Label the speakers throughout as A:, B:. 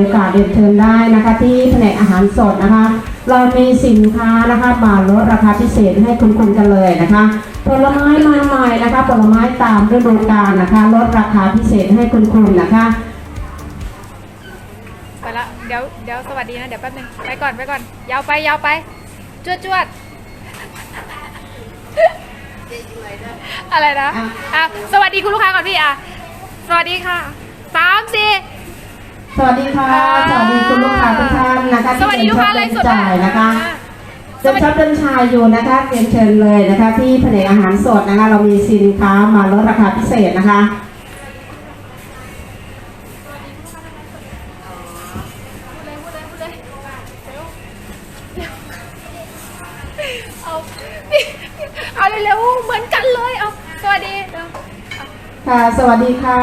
A: โอกาสเรียนเชิญได้นะคะที่แผนกอาหารสดนะคะ เรามีสินค้านะคะมาลดราคาพิเศษให้คุณคุณกันเลยนะคะผลไม้มาใหม่นะคะผลไม้ตามฤดูกาลนะคะ ลดราคาพิเศษให้คุณคุณนะคะ
B: ไปละเดี๋ยวเดี๋ยวสวัสดีนะ เดี๋ยวแป๊บนึงไปก่อนไปก่อนยาวไปยาวไปจวดจวดอะไรนะ
A: อะ
B: อะสวัสดีคุณลูกค้าก่อนพี่อะสวัสดีค่ะสามสี่
A: สวัสดีค่ะ สวัสดีคุณลูกค้าทุกท่านนะคะ
B: สวัสดีลูกค้าไลฟ์สด
A: จ่ายนะคะ
B: สวั
A: เดิ
B: ส
A: น
B: ดี
A: ช็อปเดินชายอยู่นะคะเรียนเชิญเลยนะคะ ที่แผนกอาหารสดนะคะ เรามีสินค้ามาลดราคาพิเศษนะคะ
B: สวัสดี
A: ค่ะ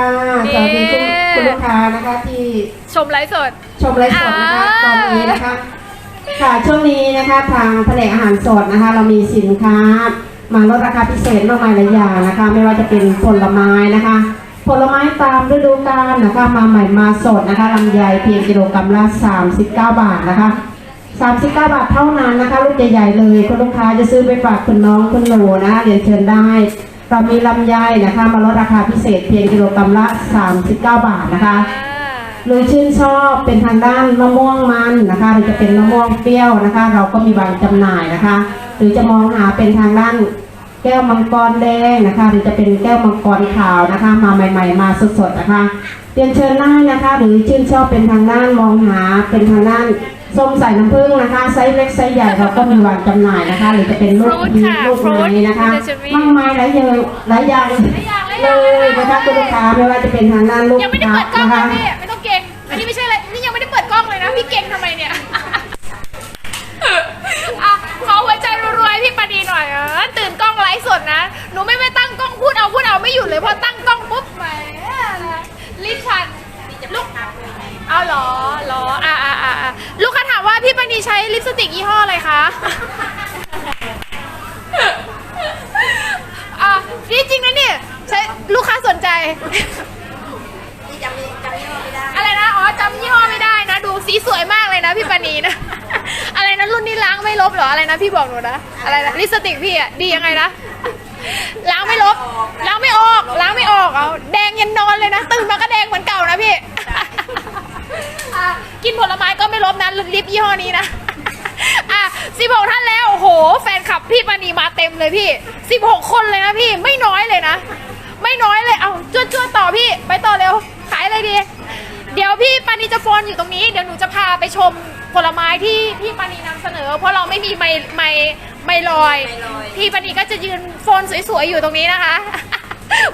B: นี่
A: สวัสดีคุณคุณลูกค้านะคะที่
B: ชมไลฟ์สด
A: ชมไลฟ์สดนะคะ
B: อ่า
A: ตอนนี้นะคะค่ะช่วงนี้นะคะทางแผนกอาหารสดนะคะ เรามีสินค้า มาลดราคาพิเศษมากมายหลายอย่างนะคะ ไม่ว่าจะเป็นผลไม้นะคะ ผลไม้ตามฤดูกาลนะคะ มาใหม่มาสดนะคะลำไยเพียงกิโลกรัมละ 39 บาทนะคะ 39 บาทเท่านั้นนะคะลูกใหญ่ๆเลยคุณลูกค้าจะซื้อไปฝากคุณน้องคุณหนูนะคะเรียนเชิญได้ เรามีลำไยนะคะ มาลดราคาพิเศษเพียงกิโลกรัมละ 39 บาทนะคะ
B: อ่า
A: หรือชื่นชอบเป็นทางด้านมะม่วงมันนะคะหรือจะเป็นมะม่วงเปรี้ยวนะคะ เราก็มีวางจำหน่ายนะคะ หรือจะมองหาเป็นทางด้านแก้วมังกรแดงนะคะ หรือจะเป็นแก้วมังกรขาวนะคะ มาใหม่ ๆ มาสดๆนะคะเรียนเชิญได้นะคะ หรือชื่นชอบเป็นทางด้านมองหาเป็นทางด้าน ส้มใส่น้ำผึ้งนะคะ ไซส์เล็กไซส์ใหญ่เราก็มีวางจำหน่ายนะคะ หรือจะเป็นลูก
B: Fruit
A: พี
B: ค่ะ
A: ลูกไม้นะคะ
B: Fruit จะมี
A: มากมายหลายอย่างหลายอย่าง
B: อย่างหลายอ
A: เล
B: ย่างเลย
A: ย
B: นะ
A: นะคะคุณลูกค้าไม่ว่าจะเป็นทางด้านลูก
B: ยังไม่ได้
A: ค้า
B: เปิดกล้อง
A: นะ
B: เลย
A: คะ
B: พี่ไม่ต้องเก่งอันนี้ไม่ใช่อะไรนี่ยังไม่ได้เปิดกล้องเลยนะพี่เก่งทำไมเนี่ยอะขอหัวใจรวยๆพี่ปานีหน่อยเออตื่นกล้องไลฟ์สดนะหนูไม่ไปตั้งกล้องพูดเอาพูดเอาไม่หยุดเลยพอตั้งกล้องปุ๊บแหมลิ้นพันลูกเอาเหรอเหรออะอะอะอะลูกค้าถา มว่าพี่ปานีใช้ลิปสติกยี่ห้ออะไรคะอะนี่จริงนะเนี่ยใช้ลูกค้าสนใจอะไรนะ อ๋อจำยี่ห้อไม่ได้นะ ดูสีสวยมากเลยนะพี่ปานีนะ อะไรนะรุ่นนี้ล้างไม่ลบเหรอ อะไรนะพี่บอกหนูนะ อะไรนะลิปสติกพี่อะดียังไงนะ ล้างไม่ลบ ล้างไม่ออก ล้างไม่ออก เอาแดงยันนอนเลยนะ ตื่นมาก็แดงเหมือนเก่านะพี่อะ กินผลไม้ก็ไม่ลบนะลิปยี่ห้อนี้นะ อะสิบหกท่านแล้วโอ้โห แฟนคลับพี่ปานีมาเต็มเลยพี่สิบหกคนเลยนะพี่ไม่น้อยเลยนะ ไม่น้อยเลยเอาจวดจวดๆต่อพี่ ไปต่อเร็ว ขายอะไรดี เดี๋ยวพี่ปานีจะโฟนอยู่ตรงนี้เดี๋ยวหนูจะพาไปชมผลไม้ที่พี่ปานีนำเสนอ เพราะเราไม่มีไมค์ไมค์ไมค์ลอย พี่ปานีก็จะยืนโฟนสวยๆอยู่ตรงนี้นะคะ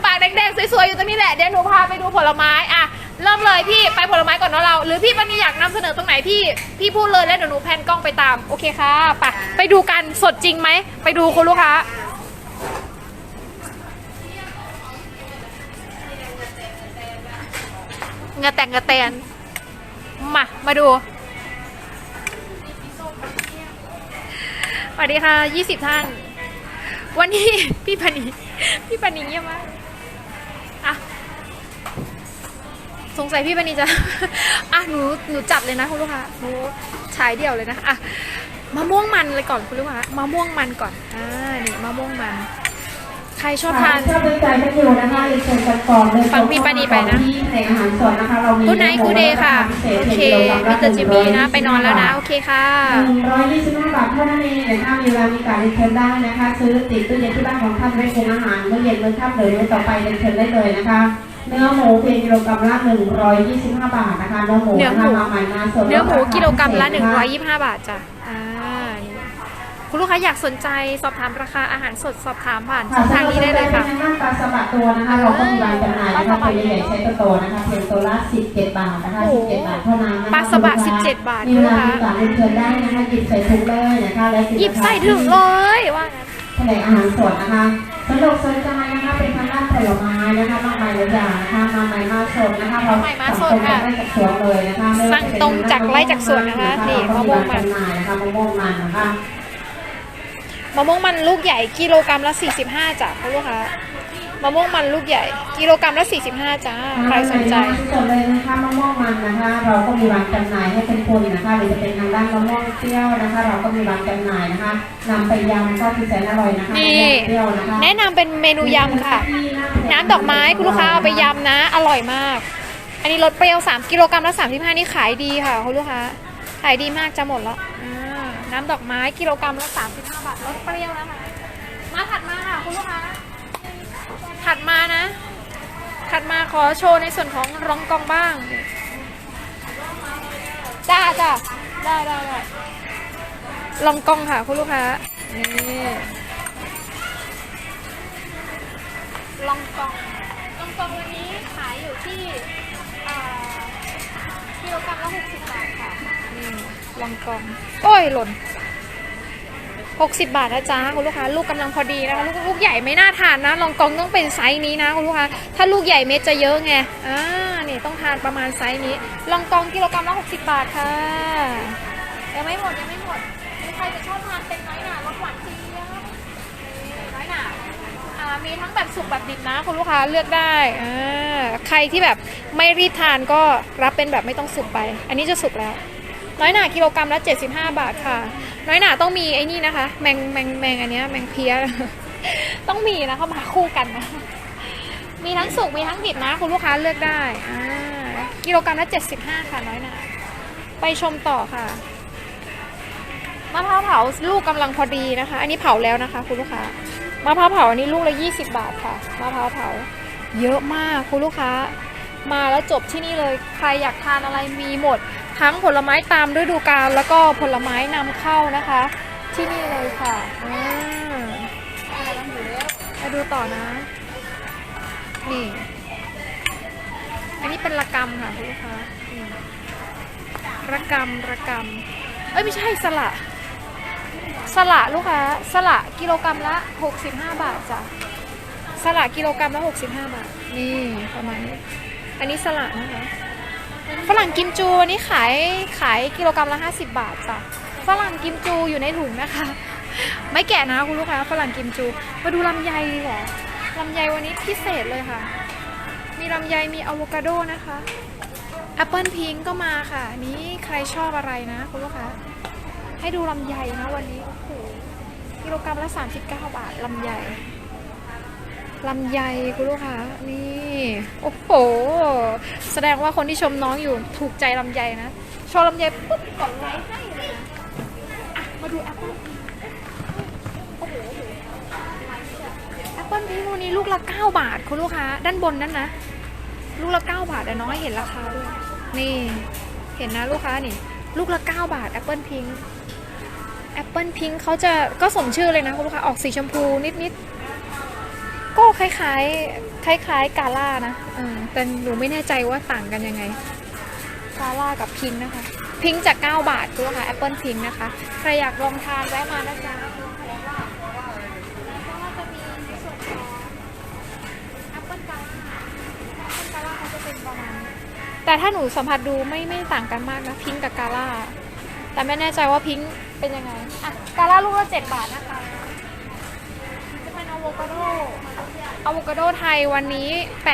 B: ปากแดงๆสวยๆอยู่ตรงนี้แหละเดี๋ยวหนูพาไปดูผลไม้อะเริ่มเลยพี่ไปผลไม้ก่อนเนาะเรา หรือพี่ปานีอยากนำเสนอตรงไหนพี่พี่พูดเลยแล้วเดี๋ยวหนูแพนกล้องไปตาม โอเคค่ะไปไปดูกันสดจริงไหมไปดูคุณลูกค้า เงาแต่งเงาแตนมา มาดู สวัสดีค่ะยี่สิบท่าน วันนี้ พี่ปานีพี่ปานีเงียบมาก สงสัยพี่ปานีจะ อะหนูหนูจัดเลยนะคุณลูกค้าหนูฉายเดี่ยวเลยนะอะมะม่วงมันเลยก่อนคุณลูกค้ามะม่วงมันก่อนอ่านี่มะม่วงมัน ใครชอบทาน
A: ชอบด้วยใจกันอยู่นะคะเรียนเชิญกันก่อนเลย
B: ฟังพี่ปานีไปนะ
A: ที่แผนกอาหารสดนะคะเรามี
B: กูไนท์กูเดย์ค่ะ โอเคมิสเตอร์จิมมี่นะ ไปนอนแล้วนะ โอเคค่ะ
A: หนึ่งร้อยยี่สิบห้าบาทเท่านั้นเองนะคะมีเวลามีการเรียนเชิญได้นะคะ ซื้อติดตู้เย็นที่บ้านของท่านไว้ปรุงอาหารเมื่อเย็นเมื่อค่ำหรือเมื่อต่อไปเรียนเชิญได้เลยนะคะ เนื้อหมูเพียงกิโลกรัมละหนึ่งร้อยยี่สิบห้าบาทนะคะเนื้อหมู
B: เนื้อหมูะ
A: คะมาใหม่มาสด
B: เนื้อหมูกิโลกรัมละ
A: พิเศษนะคะ
B: 125 บาทจ้ะอ่านี่คุณลูกค้าอยากสนใจสอบถามราคาอาหารสดสอบถามผ่านช่องทางนี้ได้เลยค่ะ
A: สำหรับปลาสบะตัวนะคะ เราก็มีวางจำหน่ายนะคะตัวใหญ่ๆใช้ตัวโตนะคะเพียงตัวละ17 บาทนะคะ
B: โอ้โห
A: 17บาทเท่านั้นนะคะ
B: ปลาสบะ17บาท
A: มีเวลามีการเรียนเชิญได้นะคะหยิบใส่ถุงเลยนะคะและ
B: หยิบใส่ถึงเลยว่างั้น
A: แผนกอาหารสดนะคะ สนุกสนใจนะคะเป็นทางด้านผลไม้นะคะมากมายหลายอย่างนะคะมาใหม่มาสดนะคะเรา
B: มาใหม่มาสดค่ะ
A: สั่งตรงจากสวนเลยนะคะไม่ว่าจะเป็น
B: สั่งตรงจากไร่จากสวนนะคะนี่
A: เราก็
B: มะม่วงมัน
A: จำหน่ายนะคะมะม่วงมันนะคะ
B: มะม่วงมันลูกใหญ่กิโลกรัมละ45จ้ะคุณลูกค้า มะม่วงมันลูกใหญ่ กิโลกรัมละ 45 จ้า ใครสนใจ
A: สดเลยนะคะมะม่วงมันนะคะ เราก็มีวางจำหน่ายให้เป็นคนนะคะหรือจะเป็นทางด้านมะม่วงเปรี้ยวนะคะ เราก็มีวางจำหน่ายนะคะนำไปยำก็คือแสนอร่อยนะคะ
B: นี่
A: มะม่วงเปรี้ยวนะคะ
B: แนะนำเป็นเมนูยำค่ะ น้ำดอกไม้คุณลูกค้าเอาไปยำนะ อร่อยมาก อันนี้รสเปรี้ยว 3 กิโลกรัมละ35 นี่ขายดีค่ะคุณลูกค้า ขายดีมากจะหมดแล้วอ่าน้ำดอกไม้กิโลกรัมละ35บาทรสเปรี้ยวนะคะ มาถัดมาค่ะคุณลูกค้า ถัดมานะ ถัดมาขอโชว์ในส่วนของรองกองบ้างจ้าจ้าได้ได้ได้ลองกองค่ะคุณลูกค้า นี่ลองกองลองกองวันนี้ขายอยู่ที่อ่ากิโลกรัมละ60บาทค่ะนี่ลองกอง โอ้ยหล่น 60 บาทนะจ๊ะคุณลูกค้าลูกกำลังพอดีนะคะลูกลูกใหญ่ไม่น่าทานนะลองกองต้องเป็นไซส์นี้นะคุณลูกค้าถ้าลูกใหญ่เม็ดจะเยอะไงอ่านี่ต้องทานประมาณไซส์นี้ ลองกองกิโลกรัมละ60 บาทค่ะยังไม่หมดยังไม่หมดใครจะชอบทานเป็นน้อยหนารสหวานเจี๊ยบน้อยหนาอ่ามีทั้งแบบสุกแบบดิบนะคุณลูกค้าเลือกได้อ่าใครที่แบบไม่รีบทานก็รับเป็นแบบไม่ต้องสุกไป อันนี้จะสุกแล้ว น้อยหนากิโลกรัมละ 75 บาทค่ะ น้อยหนาต้องมีไอ้นี่นะคะ แมงแมงแมงอันเนี้ยแมงเพี้ย ต้องมีนะเข้ามาคู่กันนะ มีทั้งสุกมีทั้งดิบนะ คุณลูกค้าเลือกได้อ่ากิโลกรัมละ 75 ค่ะ น้อยหนาไปชมต่อค่ะมะพร้าวเผาลูกกำลังพอดีนะคะ อันนี้เผาแล้วนะคะ คุณลูกค้ามะพร้าวเผาอันนี้ลูกละ20 บาทค่ะมะพร้าวเผา เยอะมากคุณลูกค้า มาแล้วจบที่นี่เลย ใครอยากทานอะไรมีหมด ทั้งผลไม้ตามฤดูกาลแล้วก็ผลไม้นำเข้านะคะ ที่นี่เลยค่ะอ่ามาดูต่อนะ นี่ อันนี้เป็นระกำค่ะคุณลูกค้าระกำระกำเอ้ยไม่ใช่สละ สละลูกค้าสละกิโลกรัมละ 65 บาทจ้ะสละกิโลกรัมละ 65 บาท นี่ประมาณนี้ อันนี้สละนะคะ ฝรั่งกิมจูอันนี้ขายขายกิโลกรัมละ 50 บาทจ้ะฝรั่งกิมจูอยู่ในถุงนะคะ ไม่แก่นะคุณลูกค้าฝรั่งกิมจู มาดูลำไยดีกว่าลำไยวันนี้พิเศษเลยค่ะ มีลำไยมีอะโวคาโดนะคะแอปเปิลพิงก็มาค่ะนนี้ใครชอบอะไรนะคุณลูกค้าให้ดูลำไยนะวันนี้โอ้โหกิโลกรัมละ 39 บาทลำไย ลำไยคุณลูกค้านี่ โอ้โห แสดงว่าคนที่ชมน้องอยู่ถูกใจลำไยนะ โชว์ลำไยปุ๊บกดไลค์ให้เลยนะอะมาดูแอปเปิ้ลโอ้โหแอปเปิ้ลพีวันนี้ลูกละ 9 บาท คุณลูกค้า ด้านบนนั่นนะ ลูกละ 9 บาทแต่น้อยเห็นราคาด้วย นี่ เห็นนะลูกค้านี่ ลูกละ 9 บาทแอปเปิลพิงแอปเปิลพิงเขาจะก็สมชื่อเลยนะคุณลูกค้า ออกสีชมพูนิดๆ ก็คล้ายๆ คล้ายๆ กาล่านะเออแต่หนูไม่แน่ใจว่าต่างกันยังไง กาล่ากับพิงนะคะ พิงจาก 9 บาทคุณลูกค้าแอปเปิลพิงนะคะ ใครอยากลองทานแวะมานะจ๊ะแล้วก็จะมีในส่วนของแอปเปิลกาล่าแอปเปิลกาล่าเขาจะเป็นประมาณแต่ถ้าหนูสัมผัสดูไม่ไม่ต่างกันมากนะพิงกับกาล่า แต่ไม่แน่ใจว่าพิงเป็นยังไง อะ กาล่าลูกละเจ็ดบาทนะคะจะเป็นอะโวคาโด อะโวคาโดไทยวันนี้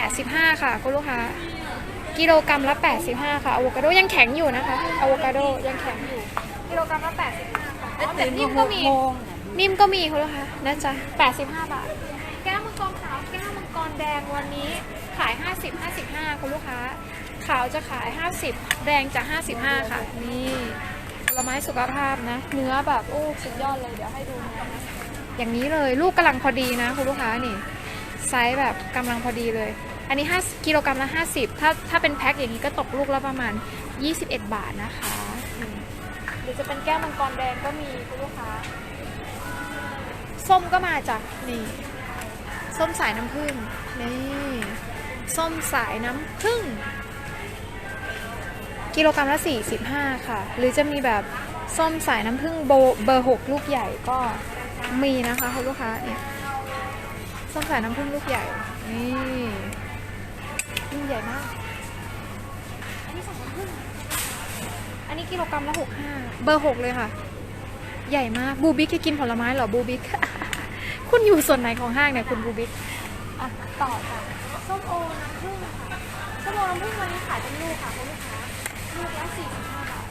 B: 85 ค่ะคุณลูกค้ากิโลกรัมละ 85 ค่ะอะโวคาโดยังแข็งอยู่นะคะอะโวคาโดยังแข็งอยู่กิโลกรัมละ 85 ค่ะแต่นิ่มก็มีนิ่มก็มีคุณลูกค้านะจ๊ะ 85 บาท แก้วมังกรขาวแก้วมังกรแดงวันนี้ขาย 50 55 คุณลูกค้า ขาวจะขาย 50 แดงจะ 55 ค่ะ นี่ผลไม้สุขภาพนะ เนื้อแบบโอ้สุดยอดเลยเดี๋ยวให้ดูเนื้อนะอย่างนี้เลยลูกกำลังพอดีนะคุณลูกค้านี่ ไซส์แบบกำลังพอดีเลย อันนี้5กิโลกรัมละ 50 ถ้าถ้าเป็นแพ็คอย่างนี้ก็ตกลูกละประมาณ 21 บาทนะคะนี่หรือจะเป็นแก้วมังกรแดงก็มีคุณลูกค้า ส้มก็มาจากนี่ ส้มสายน้ำผึ้งนี่ ส้มสายน้ำผึ้งกิโลกรัมละ 45 ค่ะ หรือจะมีแบบส้มสายน้ำผึ้งโบเบอร์6ลูกใหญ่ก็มีนะคะคุณลูกค้าเนี่ย ส้มสายน้ำผึ้งลูกใหญ่ นี่ลูกใหญ่มาก อันนี้สายน้ำผึ้งอันนี้กิโลกรัมละ65เบอร์6เลยค่ะ ใหญ่มาก บูบิ๊กจะกินผลไม้เหรอ บูบิ๊ก คุณอยู่ส่วนไหนของห้างเนี่ยคุณบูบิ๊กอะต่อค่ะ ส้มโอน้ำผึ้งค่ะ ส้มโอน้ำผึ้งวันนี้ขายเป็นลูกค่ะคุณลูกค้า ลูกละ45บาท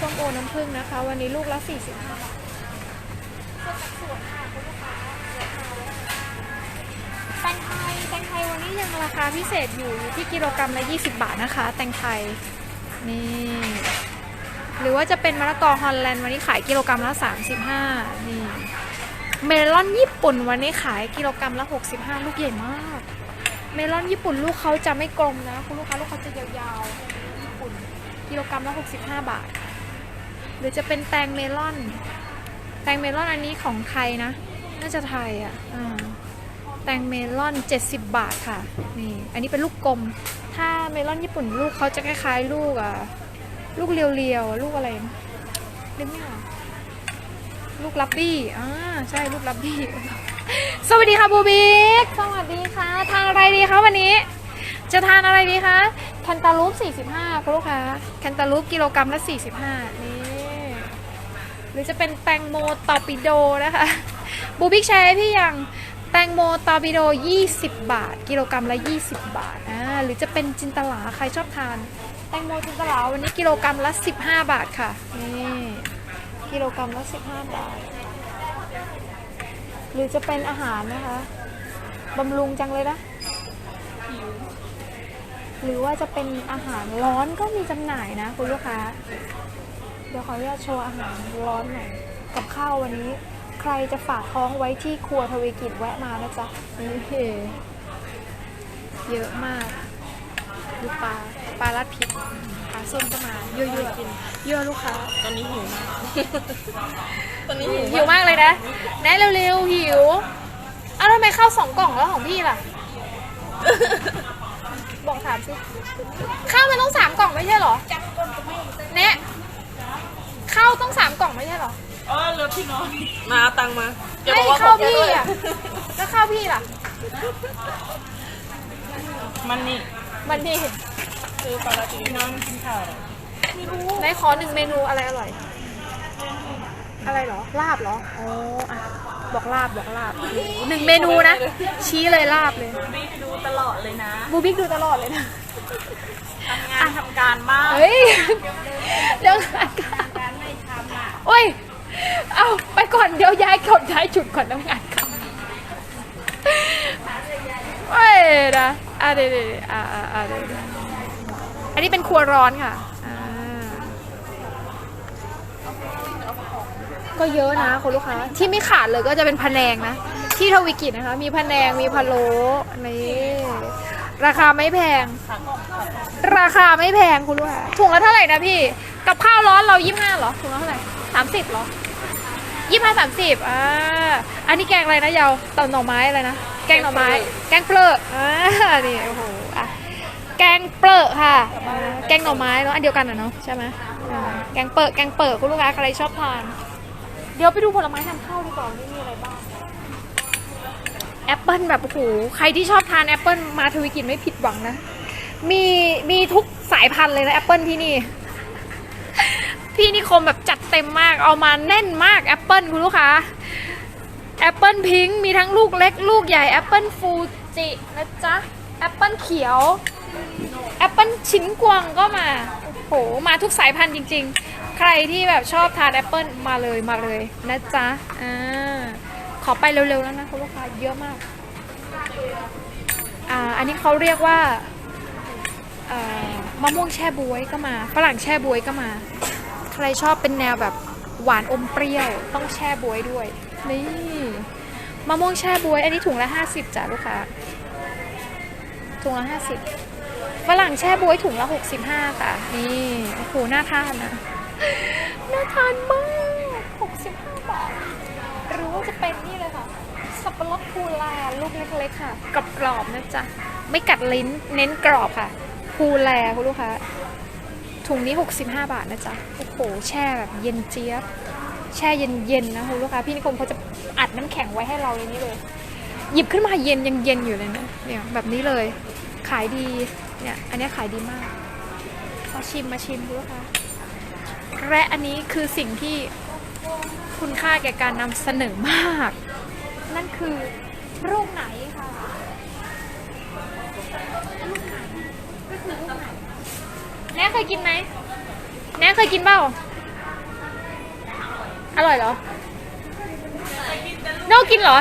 B: ส้มโอน้ำผึ้งนะคะ วันนี้ลูกละ45บาทสดจากสวนค่ะคุณลูก แตงไทยแตงไทยวันนี้ยังราคาพิเศษอยู่อยู่ที่กิโลกรัมละ 20 บาทนะคะ แตงไทย นี่ หรือว่าจะเป็นมะละกอฮอลแลนด์วันนี้ขายกิโลกรัมละ 35 นี่ เมลอนญี่ปุ่นวันนี้ขายกิโลกรัมละ 65 ลูกใหญ่มาก เมลอนญี่ปุ่นลูกเขาจะไม่กลมนะ คุณลูกค้าลูกเขาจะยาวๆญี่ปุ่น กิโลกรัมละ 65 บาท หรือจะเป็นแตงเมลอน แตงเมลอนอันนี้ของไทยนะ น่าจะไทยอะอ่า แตงเมลอน 70 บาทค่ะ นี่ อันนี้เป็นลูกกลม ถ้าเมลอนญี่ปุ่นลูกเขาจะคล้ายๆ ลูกอะ ลูกเรียวๆอะลูกอะไรนะนึกไม่ออกลูกลับบี้อ่าใช่ ลูกลับบี้ สวัสดีค่ะบูบิ๊ก สวัสดีค่ะ ทานอะไรดีคะวันนี้ จะทานอะไรดีคะ แคนตาลูป 45คุณลูกค้าแคนตาลูปกิโลกรัมละ 45 นี่ หรือจะเป็นแตงโมตอร์ปิโดนะคะ บูบิ๊กใช้ให้พี่ยังแตงโมตอร์ปิโด 20 บาท กิโลกรัมละ 20 บาทอ่าหรือจะเป็นจินตลาใครชอบทาน แตงโมจินตลาวันนี้กิโลกรัมละ 15 บาทค่ะนี่กิโลกรัมละ 15 บาท หรือจะเป็นอาหารนะคะบำรุงจังเลยนะ หรือว่าจะเป็นอาหารร้อนก็มีจำหน่ายนะคุณลูกค้า เดี๋ยวขออนุญาตโชว์อาหารร้อนหน่อยกับข้าววันนี้ ใครจะฝากท้องไว้ที่ครัวทวีกิจแวะมานะจ๊ะนี่เยอะมาก ดูปลา ปลาลัดพริก ปลาส้มก็มา เยอะๆกินเยอะลูกค้า
C: ตอนนี้หิวมาก ตอนนี้หิว
B: หิวมากเลยนะแนะเร็วๆ หิว อ้าวทำไมข้าวสองกล่องแล้วของพี่ล่ะ บอกถามสิ ข้าวมันต้องสามกล่องไม่ใช่เหรอแนะข้าวต้องสามกล่องไม่ใช่เหรอ
C: เออเหลือพี่น้องมาเอาตังค์มาอย่า
B: ไม่
C: บอกว่า
B: ข้าว
C: ของแก
B: พี่
C: ด้วย
B: อะแล้วข้าวพี่ล่ะ
C: มันนี่
B: มันนี่
C: คือปลาลาติพี่น้องกินข้าวเหรอ
B: ไหนขอหนึ่งเมนูอะไรอร่อย อะไรเหรอ ลาบเหรอโอ้อะบอกลาบบอกลาบหนึ่งเมนูนะ ชี้เลยลาบเลย
C: นี่ดูตลอดเลยนะ
B: บูบิ๊กดูตลอดเลยนะ
C: ทำงานทำการมาก
B: เฮ้ยเรื่องงานการไม่ทำอะโอ้ย เอาไปก่อนเดี๋ยวย้ายกดย้ายจุดก่อนน้ำงานเขาเฮ้ยนะอะเดี๋ยวเดี๋ยวอะอะอะเดี๋ยวเดี๋ยวอันนี้เป็นครัวร้อนค่ะอ่าก็เยอะนะคุณลูกค้า ที่ไม่ขาดเลยก็จะเป็นพะแนงนะ ที่ทวิกิจนะคะ มีพะแนงมีพะโล้นี่ราคาไม่แพง ราคาไม่แพงคุณลูกค้าถุงละเท่าไหร่นะพี่ กับข้าวร้อนเรายี่ห้าเหรอถุงละเท่าไหร่สามสิบเหรอ ยี่ห้าสามสิบอ่า อันนี้แกงอะไรนะเยาวเต่าหน่อไม้อะไรนะ แกงหน่อไม้ แกงเปลือกอ่า นี่โอ้โหอะแกงเปลือกค่ะอ่าแกงหน่อไม้เนาะ อันเดียวกันอะเนาะใช่ไหมอ่าแกงเปลือกแกงเปลือกคุณลูกค้าใครชอบทาน เดี๋ยวไปดูผลไม้นำเข้าดีกว่านี่มีอะไรบ้าง แอปเปิลแบบโอ้โห ใครที่ชอบทานแอปเปิลมาทวีกินไม่ผิดหวังนะ มีมีทุกสายพันธุ์เลยนะแอปเปิลที่นี่ พี่นิคมแบบจัดเต็มมากเอามาแน่นมากแอปเปิลคุณลูกค้าแอปเปิลพิงมีทั้งลูกเล็กลูกใหญ่แอปเปิลฟูจินะจ๊ะแอปเปิลเขียวแอปเปิลชิ้นกวางก็มาโอ้โหมาทุกสายพันธุ์จริง ๆ ใครที่แบบชอบทานแอปเปิลมาเลยมาเลยนะจ๊ะอ่าขอไปเร็วๆแล้วนะคุณลูกค้าเยอะมากอ่าอันนี้เขาเรียกว่ามะม่วงแช่บวยก็มาฝรั่งแช่บวยก็มา ใครชอบเป็นแนวแบบหวานอมเปรี้ยว ต้องแช่บวยด้วย นี่มะม่วงแช่บวย อันนี้ถุงละ 50จ้ะลูกค้าถุงละ 50ฝรั่งแช่บวยถุงละ 65 ค่ะ นี่โอ้โหน่าทานนะน่าทานมาก 65 บาท หรือว่าจะเป็นนี่เลยค่ะ สับปะรดพูลาลูกเล็กๆค่ะกรอบๆนะจ๊ะ ไม่กัดลิ้นเน้นกรอบค่ะพูแลคุณลูกค้าถุงนี้ 65 บาทนะจ๊ะ โหแช่แบบเย็นเจี๊ยบ แช่เย็นๆนะคุณลูกค้าพี่นิคมเขาจะอัดน้ำแข็งไว้ให้เราอย่างนี้เลย หยิบขึ้นมาเย็นยังเย็นอยู่เลยนะเนี่ยแบบนี้เลย ขายดีเนี่ยอันนี้ขายดีมากมาชิมมาชิมคุณลูกค้าและอันนี้คือสิ่งที่คุณค่าแก่การนำเสนอมาก นั่นคือลูกไหนค่ะลูกไหนก็คือลูกไหนแน่เคยกินไหม แน่เคยกินเปล่า อร่อยเหรอ โน่กินเหรอ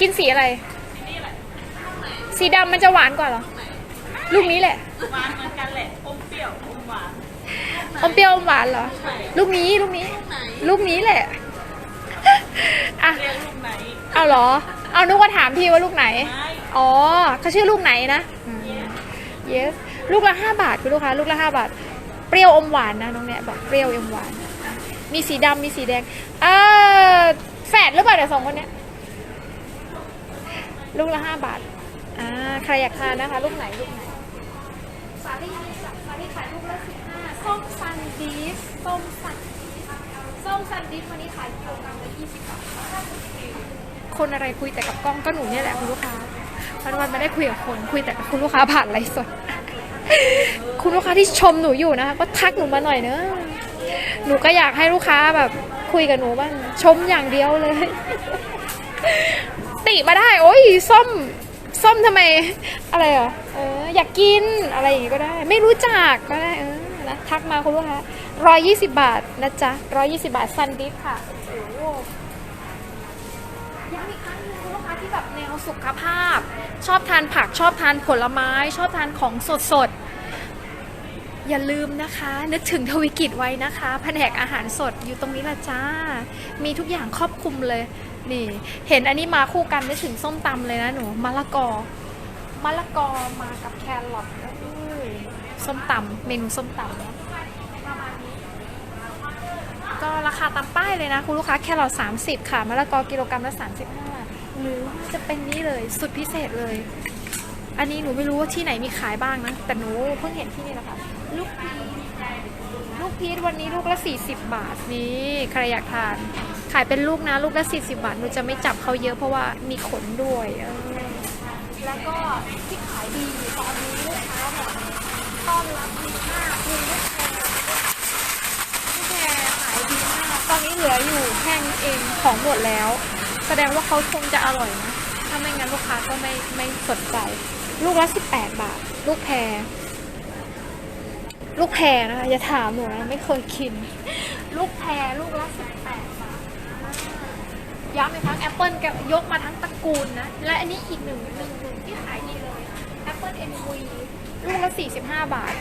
B: กินสีอะไร สีดำมันจะหวานกว่าเหรอ ลูกนี้แหละ
C: หวานเหมือนกันแหละ อมเปรี้ยว อมหวาน
B: อมเปรี้ยวอมหวานเหรอ ลูกนี้ ลูกนี้ ลูกนี้แหละ อะ
C: เรียกลูกไหน
B: เอาเหรอ เอานึกว่าถามพี่ว่าลูกไหน
C: ไม่
B: อ๋อเขาชื่อลูกไหนนะ yes ลูกละห้าบาทคุณลูกค้าลูกละห้าบาท เปรี้ยวอมหวานนะน้องเนี่ยบอกเปรี้ยวอมหวาน มีสีดำมีสีแดงเออแฝดหรือเปล่าเดี๋ยวสองคนเนี้ยลูกละห้าบาทอ่าใครอยากทานนะคะ ลูกไหนลูกไหนสาลี่จ้ะสาลี่ขายลูกละสิบห้าส้มซันดีฟส้มซันดีฟส้มซันดีฟวันนี้ขายกิโลกรัมละยี่สิบบาทคนอะไรคุยแต่กับกล้องก็หนูเนี่ยแหละคุณลูกค้าวันวันไม่ได้คุยกับคนคุยแต่กับคุณลูกค้าผ่านไลฟ์สด คุณลูกค้าที่ชมหนูอยู่นะคะก็ทักหนูมาหน่อยเนอะหนูก็อยากให้ลูกค้าแบบคุยกับหนูบ้างชมอย่างเดียวเลย ติมาได้ โอ้ยส้มส้มทำไม อะไรอะเอออยากกินอะไรอย่างงี้ก็ได้ ไม่รู้จักก็ได้เออนะทักมาคุณลูกค้าร้อยยี่สิบบาทนะจ๊ะร้อยยี่สิบาทซันดิฟค่ะโอ้โหย้ำอีกครั้งนึงคุณลูกค้าที่แบบแนวสุขภาพ ชอบทานผักชอบทานผลไม้ ชอบทานของสดสดๆ อย่าลืมนะคะ นึกถึงทวิกิจไว้นะคะแผนกอาหารสดอยู่ตรงนี้ละจ้า มีทุกอย่างครอบคลุมเลย นี่ เห็นอันนี้มาคู่กันนึกถึงส้มตำเลยนะหนูมะละกอมะละกอมากับแครอทเอ้ยส้มตำเมนูส้มตำก็ราคาตามป้ายเลยนะ คุณลูกค้าแครอท30 ค่ะมะละกอกิโลกรัมละ35หรือจะเป็นนี้เลยสุดพิเศษเลย อันนี้หนูไม่รู้ว่าที่ไหนมีขายบ้างนะ แต่หนูเพิ่งเห็นที่นี่แหละค่ะ ลูกพีชลูกพีชวันนี้ลูกละ 40 บาทนี่ใครอยากทาน ขายเป็นลูกนะ ลูกละ 40 บาทหนูจะไม่จับเขาเยอะเพราะว่ามีขนด้วยเออแล้วก็ที่ขายดีตอนนี้ลูกค้าแบบต้อนรับดีมากคือลูกแพรพี่แพรขายดีมากตอนนี้เหลืออยู่แค่นี้เองของหมดแล้ว แสดงว่าเขาคงจะอร่อยนะถ้าไม่งั้นลูกค้าก็ไม่ไม่สนใจ ลูกละ 18 บาท ลูกแพร ลูกแพรนะคะอย่าถามหนูนะไม่เคยกิน ลูกแพรลูกละ18บาทย้ำอีกครั้งแอปเปิลแกยกมาทั้งตระกูลนะ และอันนี้อีกหนึ่งหนึ่งหนึ่งที่ขายดีเลยแอปเปิล NV ลูกละ45บาท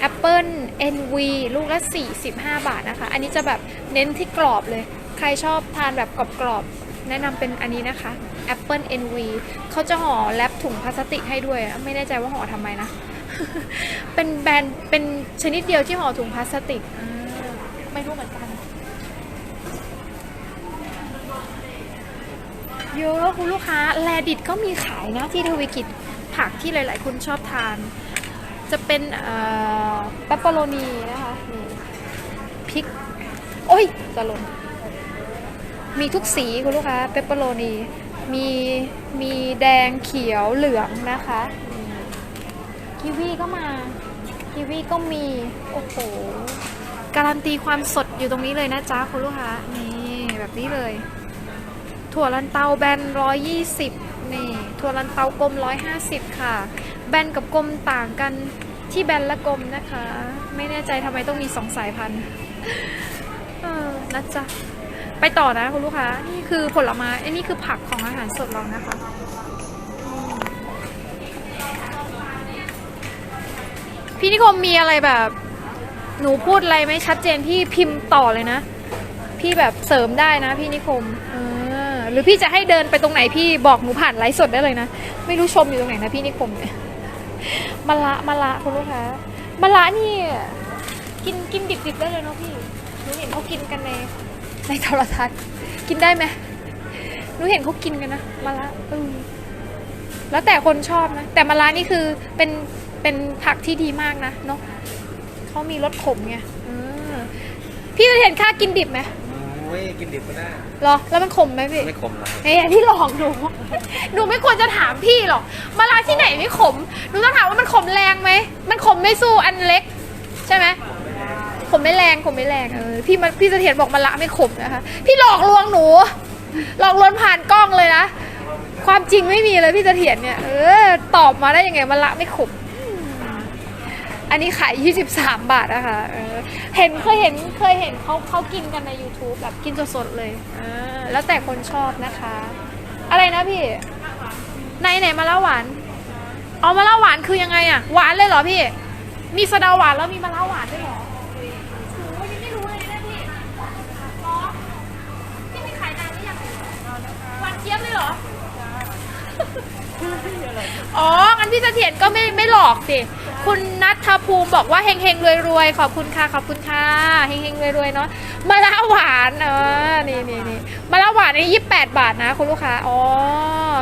B: แอปเปิล NV ลูกละ 45 บาทนะคะ อันนี้จะแบบเน้นที่กรอบเลย ใครชอบทานแบบกรอบๆ แนะนำเป็นอันนี้นะคะแอปเปิล NV เขาจะห่อแรปถุงพลาสติกให้ด้วย ไม่แน่ใจว่าห่อทำไมนะ เป็นแบรนด์เป็นชนิดเดียวที่ห่อถุงพลาสติกอ่าไม่รู้เหมือนกัน เยอะคุณลูกค้าแลดิตก็มีขายนะที่ทวีกิจผักที่หลาย ๆ คนชอบทาน จะเป็นเอ่อเปปเปอโรนีนะคะนี่พริก โอ้ยจะหล่นมีทุกสีคุณลูกค้าเปปเปอโรนีมีมีแดงเขียวเหลืองนะคะนี่ กีวีก็มากีวีก็มี โอ้โห การันตีความสดอยู่ตรงนี้เลยนะจ๊ะคุณลูกค้า นี่แบบนี้เลย ถั่วลันเตาแบนร้อยยี่สิบนี่ถั่วลันเตากลมร้อยห้าสิบค่ะ แบนกับกลมต่างกันที่แบนและกลมนะคะ ไม่แน่ใจทำไมต้องมีสองสายพันธุ์เออนะจ๊ะไปต่อนะคุณลูกค้า นี่คือผลไม้อันนี้คือผักของอาหารสดเรานะคะ พี่นิคมมีอะไรแบบ หนูพูดอะไรไม่ชัดเจนพี่พิมพ์ต่อเลยนะ พี่แบบเสริมได้นะ พี่นิคมเออหรือพี่จะให้เดินไปตรงไหนพี่บอกหนูผ่านไลฟ์สดได้เลยนะ ไม่รู้ชมอยู่ตรงไหนนะพี่นิคมเนี่ยมะละมะละคุณลูกค้ามะละนี่ กินกินดิบๆได้เลยเนาะพี่หนูเห็นเขากินกันในในโทรทัศน์กินได้ไหมหนูเห็นเขากินกันนะมะละเออแล้วแต่คนชอบนะ แต่มะละนี่คือเป็น เป็นผักที่ดีมากนะเนาะเขามีรสขมไงเออพี่จะเห็นค่ากินดิบไหม
D: โอ้ยกินดิบก็ได้
B: เหรอ แล้วมันขมไหมพี่
D: ไม่ขมหรอก
B: เฮ้ยที่หลอกหนู หนูไม่ควรจะถามพี่หรอกมะระที่ไหนไม่ขม หนูต้องถามว่ามันขมแรงไหม มันขมไม่สู้อันเล็ก ใช่ไหมขมไม่แรงขมไม่แรงเออ พี่มันพี่เสถียรบอกมะระไม่ขมนะคะ พี่หลอกลวงหนู หลอกลวงผ่านกล้องเลยนะ ความจริงไม่มีเลยพี่เสถียรเนี่ย เออ ตอบมาได้ยังไงมันละไม่ขม อันนี้ขาย 23 บาทนะคะเออเห็นเคยเห็นเคยเห็นเขาเขากินกันใน YouTube แบบกินสดๆเลยเออแล้วแต่คนชอบนะคะ อะไรนะพี่ในไหนมาละหวานเอามะละหวานคือยังไงอะหวานเลยเหรอพี่ มีสะเดาหวานแล้วมีมะละหวานด้วยเหรอโอ้ยยังไม่รู้เลยนะพี่อ๋อพี่มีขายนานหรือยังหวานเจี๊ยบเลยเหรอ อ๋องั้นพี่เสถียรก็ไม่ไม่หลอกสิ คุณนัทภูมิบอกว่าเฮงเฮงรวยรวยขอบคุณค่ะขอบคุณค่ะเฮงเฮงรวยรวยเนาะมะละหวานเออนี่นี่นี่มะละหวานนี่ยี่สิบแปดบาทนะคุณลูกค้าอ๋อ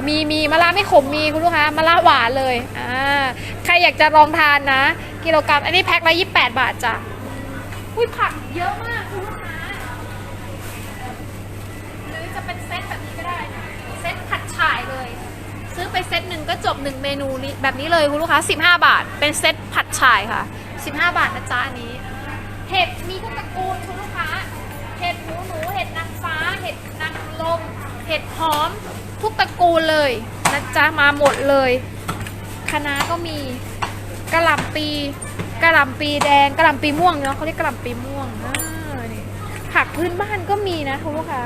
B: มีมีมะละไม่ขมมีคุณลูกค้ามะละหวานเลยอ่าใครอยากจะลองทานนะ กิโลกรัมอันนี้แพ็คละยี่สิบแปดบาทจ้ะอุ้ยผักเยอะมากคุณลูก ซื้อไปเซตหนึ่งก็จบหนึ่งเมนูนี้แบบนี้เลยคุณลูกค้า 15 บาท เป็นเซตผัดฉ่ายค่ะ 15 บาทนะจ๊ะอันนี้ เห็ดมีทุกตระกูลคุณลูกค้า เห็ดหมูหนูเห็ดนางฟ้า เห็ดนางลม เห็ดหอม ทุกตระกูลเลยนะจ๊ะมาหมดเลยคะน้าก็มีกระหล่ำปีกระหล่ำปีแดงกระหล่ำปีม่วงเนาะเขาเรียกกระหล่ำปีม่วงอ่านี่ผักพื้นบ้านก็มีนะคุณลูกค้า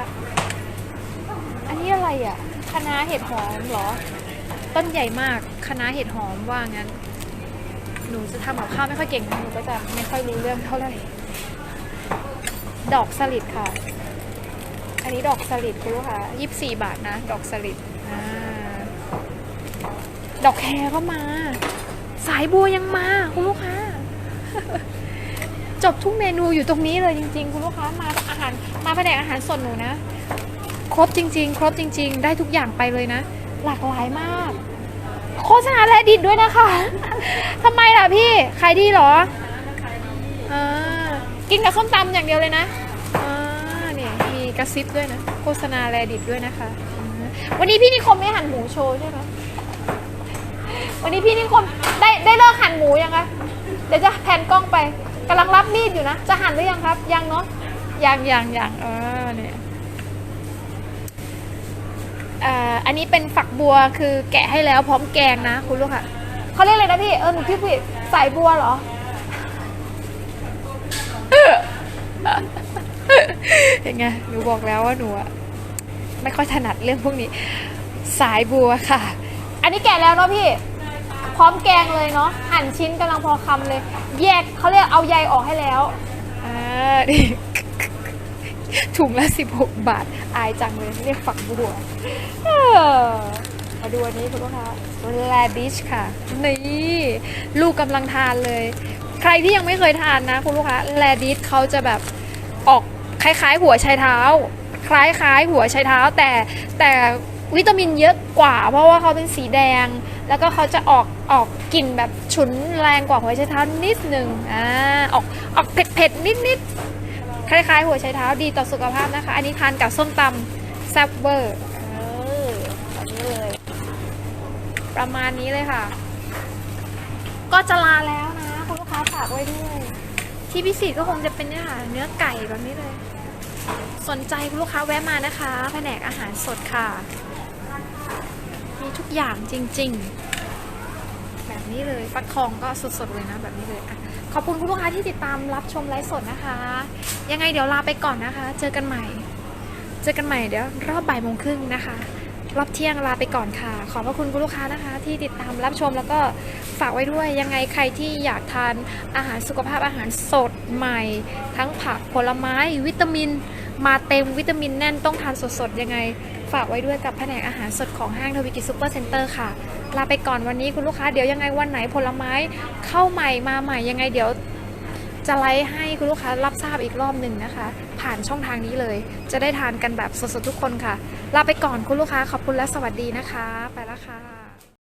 B: อันนี้อะไรอะคะน้าเห็ดหอมเหรอ ต้นใหญ่มากคณะเห็ดหอมว่างั้น หนูจะทำกับข้าวไม่ค่อยเก่งหนูก็จะไม่ค่อยรู้เรื่องเท่าไหร่ดอกสลิดค่ะ อันนี้ดอกสลิดคุณลูกค้ายี่สิบสี่บาทนะ ดอกสลิดอดอกแคร์ก็มา สายบัวยังมาคุณลูกค้า จบทุกเมนูอยู่ตรงนี้เลยจริง ๆ คุณลูกค้ามาอาหารมาแผนกอาหารสดหนูนะ ครบจริง ๆ ครบจริง ๆ ได้ทุกอย่างไปเลยนะ หลากหลายมาก โฆษณาแลดิตด้วยนะคะ ทำไมล่ะพี่ขายดีเหรออ่ากินกับส้มตำอย่างเดียวเลยนะอ่าเนี่ยมีกระซิบด้วยนะ โฆษณาแลดิตด้วยนะคะ วันนี้พี่นิคมไม่หั่นหมูโชว์ใช่ไหมวันนี้พี่นิคมได้ได้เลิกหั่นหมูยังคะเดี๋ยวจะแผ่นกล้องไปกำลังรับมีดอยู่นะ จะหั่นหรือยังครับ ยังเนาะยังยังยังเออเนี่ย อันนี้เป็นฝักบัวคือแกะให้แล้วพร้อมแกงนะคุณลูกค่ะเขาเรียกอะไรนะพี่เออหนูพี่ผิดสายบัวเหรอ เห็นไงหนูบอกแล้วว่าหนูอะไม่ค่อยถนัดเรื่องพวกนี้ สายบัวค่ะ อันนี้แกะแล้วเนาะพี่ พร้อมแกงเลยเนาะหั่นชิ้นกำลังพอคำเลย แยกเขาเรียกเอาใยออกให้แล้วอ่าดิ ถุงละ 16 บาท อายจังเลย เรียกฝักบัวมาดูอันนี้คุณลูกค้าแลดิชค่ะ นี่ลูกกำลังทานเลย ใครที่ยังไม่เคยทานนะคุณลูกค้าแลดิชเขาจะแบบออกคล้าย ๆ หัวไชเท้า คล้ายๆ หัวไชเท้า แต่แต่วิตามินเยอะกว่า เพราะว่าเขาเป็นสีแดง แล้วก็เขาจะออกออกกลิ่นแบบฉุนแรงกว่าหัวไชเท้านิดนึงอ่าออกออกเผ็ดๆนิดๆ คล้ายๆ หัวไชเท้าดีต่อสุขภาพนะคะ อันนี้ทานกับส้มตำแซ่บเวอร์เออแบบนี้เลย ประมาณนี้เลยค่ะ ก็จะลาแล้วนะคุณลูกค้าฝากไว้ด้วยที่พิเศษก็คงจะเป็นเนี่ยค่ะเนื้อไก่แบบนี้เลย สนใจคุณลูกค้าแวะมานะคะ แผนกอาหารสดค่ะ มีทุกอย่างจริง ๆ แบบนี้เลยฟักทองก็สดๆเลยนะแบบนี้เลยอะ ขอบคุณคุณลูกค้าที่ติดตามรับชมไลฟ์สดนะคะ ยังไงเดี๋ยวลาไปก่อนนะคะ เจอกันใหม่ เจอกันใหม่เดี๋ยวรอบบ่ายโมงครึ่งนะคะ รอบเที่ยงลาไปก่อนค่ะ ขอบพระคุณคุณลูกค้านะคะ ที่ติดตามรับชมแล้วก็ฝากไว้ด้วย ยังไงใครที่อยากทานอาหารสุขภาพอาหารสดใหม่ ทั้งผักผลไม้วิตามิน มาเต็มวิตามินแน่นต้องทานสดๆ ยังไง ฝากไว้ด้วยกับแผนกอาหารสดของห้างทวิกิซูเปอร์เซ็นเตอร์ค่ะ ลาไปก่อนวันนี้คุณลูกค้าเดี๋ยวยังไงวันไหนผลไม้เข้าใหม่มาใหม่ยังไงเดี๋ยวจะไลฟ์ให้คุณลูกค้ารับทราบอีกรอบหนึ่งนะคะ ผ่านช่องทางนี้เลย จะได้ทานกันแบบสดๆ ทุกคนค่ะ ลาไปก่อนคุณลูกค้าขอบคุณและสวัสดีนะคะ ไปแล้วค่ะ